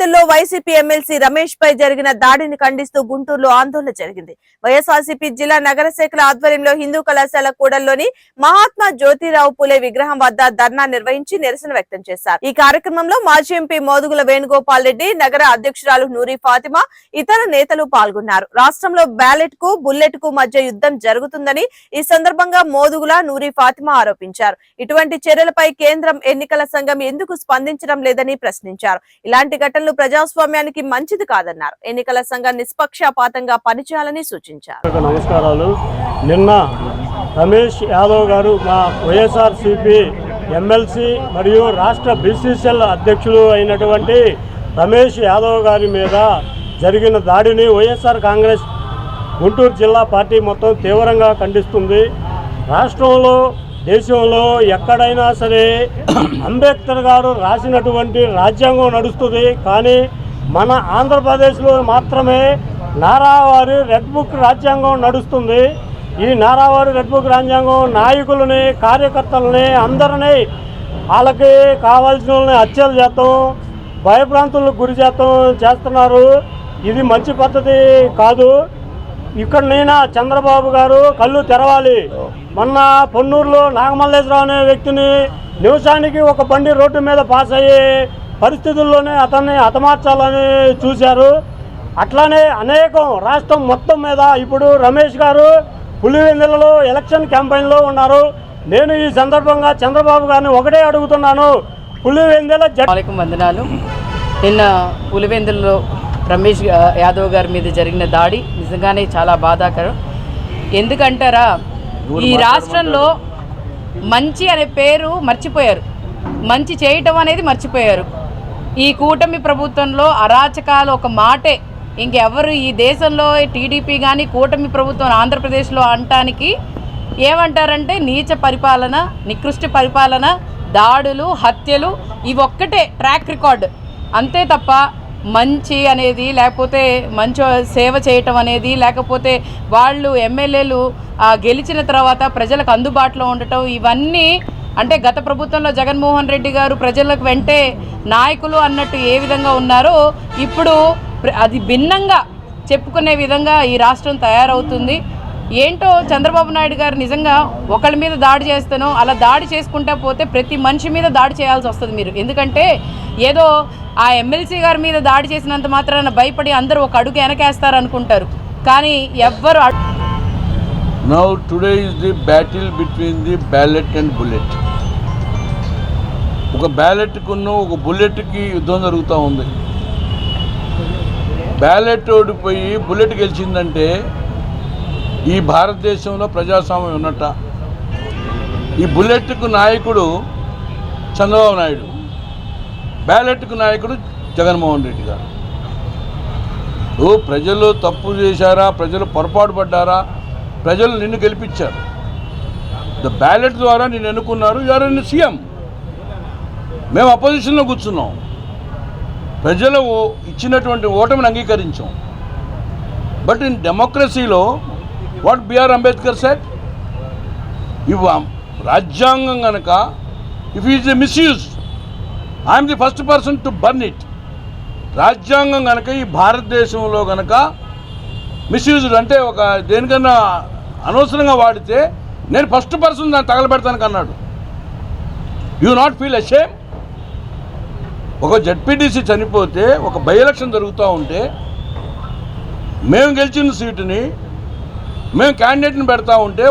పులివెందుల్లో YCP MLC Ramesh పై జరిగిన దాడిని ఖండిస్తూ గుంటూరులో ఆందోళన జరిగింది. వైఎస్ఆర్సీపీ జిల్లా నగర శాఖల ఆధ్వర్యంలో హిందూ కళాశాల కూడల్లోని మహాత్మా జ్యోతిరావు పులే విగ్రహం వద్ద ధర్నా నిర్వహించి నిరసన వ్యక్తం చేశారు. ఈ కార్యక్రమంలో మాజీ ఎంపీ మోదుగుల వేణుగోపాల్ రెడ్డి నగర అధ్యక్షురాలు నూరి ఫాతిమా ఇతర నేతలు పాల్గొన్నారు. రాష్ట్రంలో బ్యాలెట్కు బుల్లెట్కు మధ్య యుద్ధం జరుగుతుందని ఈ సందర్భంగా మోదుగుల నూరి ఫాతిమా ఆరోపించారు. ఇటువంటి చర్యలపై కేంద్రం ఎన్నికల సంఘం ఎందుకు స్పందించడం లేదని ప్రశ్నించారు. ఇలాంటి ఘటనలు ప్రజాస్వామ్యానికి మంచిది కాదన్నారు. ఎన్నికల సంఘం నిష్పక్షపాతంగా పనిచేయాలని సూచించారు. నమస్కారాలు. నిన్న రమేష్ యాదవ్ గారు మా వైఎస్ఆర్సిపి ఎమ్మెల్సీ మరియు రాష్ట్ర బీసీసీఎల్ అధ్యక్షులు అయినటువంటి రమేష్ యాదవ్ గారి మీద జరిగిన దాడిని వైఎస్ఆర్ కాంగ్రెస్ గుంటూరు జిల్లా పార్టీ మొత్తం తీవ్రంగా ఖండిస్తుంది. రాష్ట్రంలో దేశంలో ఎక్కడైనా సరే అంబేద్కర్ గారు రాసినటువంటి రాజ్యాంగం నడుస్తుంది కానీ మన ఆంధ్రప్రదేశ్లో మాత్రమే నారావారి రెడ్ బుక్ రాజ్యాంగం నడుస్తుంది. ఈ నారావారి రెడ్ బుక్ రాజ్యాంగం నాయకులని కార్యకర్తలని అందరినీ వాళ్ళకి కావాల్సిన వాళ్ళని హత్యలు చేస్తాం భయభ్రాంతులకు గురి చేస్తాం చేస్తున్నారు. ఇది మంచి పద్ధతి కాదు. ఇక్కడ నేను? చంద్రబాబు గారు కళ్ళు తెరవాలి. మొన్న పొన్నూరులో నాగమల్లేశ్వరరావు అనే వ్యక్తిని నిమిషానికి ఒక బండి రోడ్డు మీద పాస్ అయ్యే పరిస్థితుల్లోనే అతన్ని హతమార్చాలని చూశారు. అట్లానే అనేకం రాష్ట్రం మొత్తం మీద ఇప్పుడు రమేష్ గారు పులివెందులలో ఎలక్షన్ క్యాంపెయిన్లో ఉన్నారు. నేను ఈ సందర్భంగా చంద్రబాబు గారిని ఒకటే అడుగుతున్నాను. పులివెందుల వందనాలు. నిన్న పులివెందుల్లో రమేష్ యాదవ్ గారి మీద జరిగిన దాడి నిజంగానే చాలా బాధాకరం. ఎందుకంటారా ఈ రాష్ట్రంలో మంచి అనే పేరు మర్చిపోయారు. మంచి చేయటం అనేది మర్చిపోయారు. ఈ కూటమి ప్రభుత్వంలో అరాచకాలు ఒక మాటే. ఇంకెవరు ఈ దేశంలో టీడీపీ కానీ కూటమి ప్రభుత్వం ఆంధ్రప్రదేశ్లో అనటానికి ఏమంటారంటే నీచ పరిపాలన నికృష్ట పరిపాలన దాడులు హత్యలు ఇవి ఒక్కటే ట్రాక్ రికార్డ్. అంతే తప్ప మంచి అనేది లేకపోతే మంచి సేవ చేయటం అనేది లేకపోతే వాళ్ళు ఎమ్మెల్యేలు గెలిచిన తర్వాత ప్రజలకు అందుబాటులో ఉండటం ఇవన్నీ అంటే గత ప్రభుత్వంలో జగన్మోహన్ రెడ్డి గారు ప్రజలకు వెంటే నాయకులు అన్నట్టు ఏ విధంగా ఉన్నారో ఇప్పుడు ప్ర- అది భిన్నంగా చెప్పుకునే విధంగా ఈ రాష్ట్రం తయారవుతుంది. ఏంటో చంద్రబాబు నాయుడు గారు నిజంగా ఒకళ్ళ మీద దాడి చేస్తానో అలా దాడి చేసుకుంటా పోతే ప్రతి మనిషి మీద దాడి చేయాల్సి వస్తుంది మీరు. ఎందుకంటే ఏదో ఆ ఎమ్మెల్సీ గారి మీద దాడి చేసినంత మాత్రాన భయపడి అందరూ ఒక అడుగు వెనకేస్తారు అనుకుంటారు కానీ ఎవ్వరు now today is the battle between the ballot and bullet ఒక బ్యాలెట్కును ఒక బుల్లెట్కి యుద్ధం జరుగుతూ ఉంది. బ్యాలెట్ ఓడిపోయి బుల్లెట్ గెలిచిందంటే ఈ భారతదేశంలో ప్రజాస్వామ్యం ఉన్నట్ట. ఈ బుల్లెట్కు నాయకుడు చంద్రబాబు నాయుడు బ్యాలెట్కు నాయకుడు జగన్మోహన్ రెడ్డి గారు. ఓ ప్రజలు తప్పు చేశారా? ప్రజలు పొరపాటు పడ్డారా? ప్రజలు నిన్ను గెలిపించారు. ద బ్యాలెట్ ద్వారా నిన్ను ఎన్నుకున్నారు. ఎవరైనా సీఎం మేము అపోజిషన్లో కూర్చున్నాం. ప్రజలు ఇచ్చినటువంటి ఓటమిని అంగీకరించాం. బట్ ఇన్ డెమోక్రసీలో what BR Ambedkar said if రాజ్యాంగం కనుక if is a misuse I'm the first person to burn it రాజ్యాంగం కనుక ఈ భారతదేశంలో కనుక మిస్యూజ్డ్ అంటే ఒక దేనికన్నా అనవసరంగా వాడితే నేను ఫస్ట్ పర్సన్ దాన్ని తగలబెడతానికి అన్నాడు. యూ నాట్ ఫీల్ అషేమ్ ఒక జడ్పీటీసీ చనిపోతే ఒక బై ఎలక్షన్ జరుగుతూ ఉంటే మేము గెలిచిన సీటుని మేము క్యాండిడేట్ని పెడతా ఉంటే